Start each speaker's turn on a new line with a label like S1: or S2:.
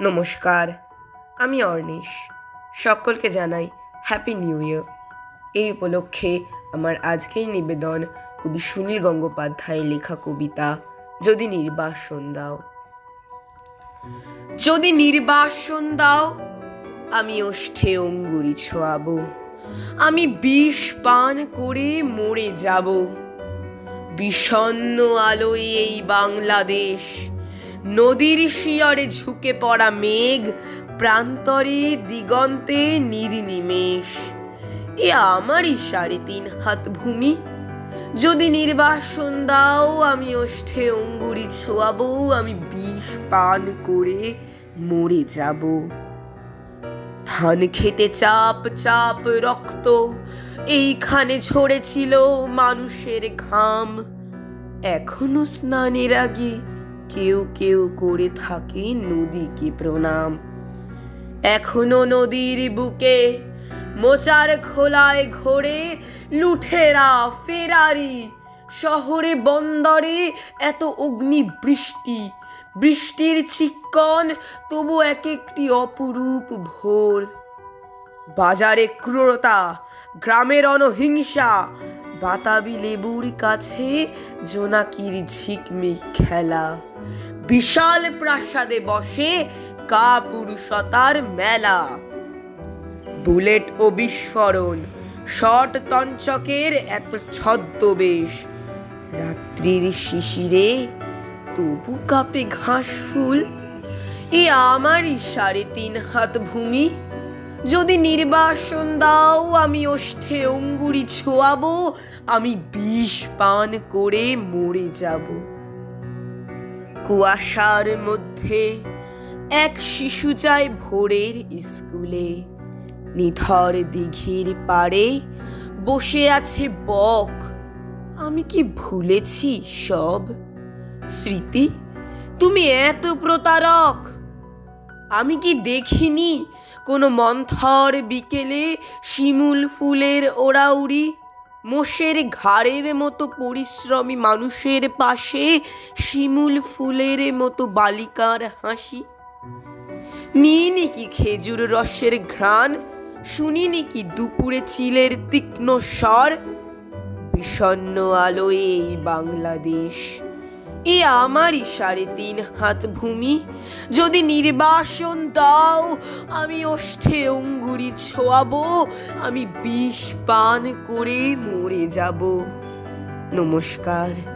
S1: নমস্কার, আমি অর্ণেশ সকলকে জানাই হ্যাপি নিউ ইয়ার এই উপলক্ষে আমার আজকের নিবেদন কবি সুনীল গঙ্গোপাধ্যায়ের লেখা কবিতা, যদি নির্বাসন দাও। যদি নির্বাসন দাও, আমি ওষ্ঠে অঙ্গুরি ছোয়াবো। আমি বিষ পান করে মরে যাব। বিষণ্ণ আলোয় এই বাংলাদেশ নদীর শিয়রে ঝুঁকে পড়া মেঘ, প্রান্তরে দিগন্তে নির্নিমেষ এ আমারই সাড়ে তিন হাত ভূমি। যদি নির্বাসন দাও, আমি ওষ্ঠে অঙ্গুরি ছোয়াবো, আমি বিষ পান করে মরে যাব। ধান খেতে চাপ চাপ রক্ত, এইখানে ঝরেছিল মানুষের ঘাম। এখনও স্নানের আগে কেউ কেউ করে থাকে নদীকে প্রণাম। এখনও নদীর বুকে মোচার খোলায় ঘোরে লুঠেরা ফেরারি। শহরে বন্দরে এত অগ্নি বৃষ্টি বৃষ্টির চিক্কন তবু এক একটি অপরূপ ভোর। বাজারে ক্রূরতা, গ্রামের অনহিংসা বাতাবি লেবুর কাছে জোনাকির ঝিকমিক খেলা। বিশাল প্রাসাদে বসে কাপুরুষতার মেলা। বুলেট ও বিস্ফোরণ, শট তঞ্চকের এত ছদ্মবেশ। রাত্রির শিশিরে তবু কাপে ঘাস ফুল। এ আমারই সাড়ে তিন হাত ভূমি। যদি নির্বাসন দাও, আমি ওষ্ঠে অঙ্গুরি ছোয়াবো, আমি বিষ পান করে মরে যাব। কুয়াশার মধ্যে এক শিশু যায় ভোরের স্কুলে। নিথর দিঘির পাড়ে বসে আছে বক। আমি কি ভুলেছি সব? স্মৃতি, তুমি এত প্রতারক। আমি কি দেখিনি কোনো মন্থর বিকেলে শিমুল ফুলের ওড়াউড়ি, মোষের ঘাড়ের মতো পরিশ্রমী মানুষের পাশে শিমুল ফুলের মতো বালিকার হাসি। নিইনি কি খেজুর রসের ঘ্রাণ, শুনিনি কি দুপুরে চিলের তীক্ষ্ণ স্বর, বিষণ্ণ আলোয় এই বাংলাদেশ। এ আমারই সাড়ে তিন হাত ভূমি। যদি নির্বাসন দাও, আমি ওষ্ঠে অঙ্গুরি ছোয়াবো, আমি বিষ পান করে মরে যাব। নমস্কার।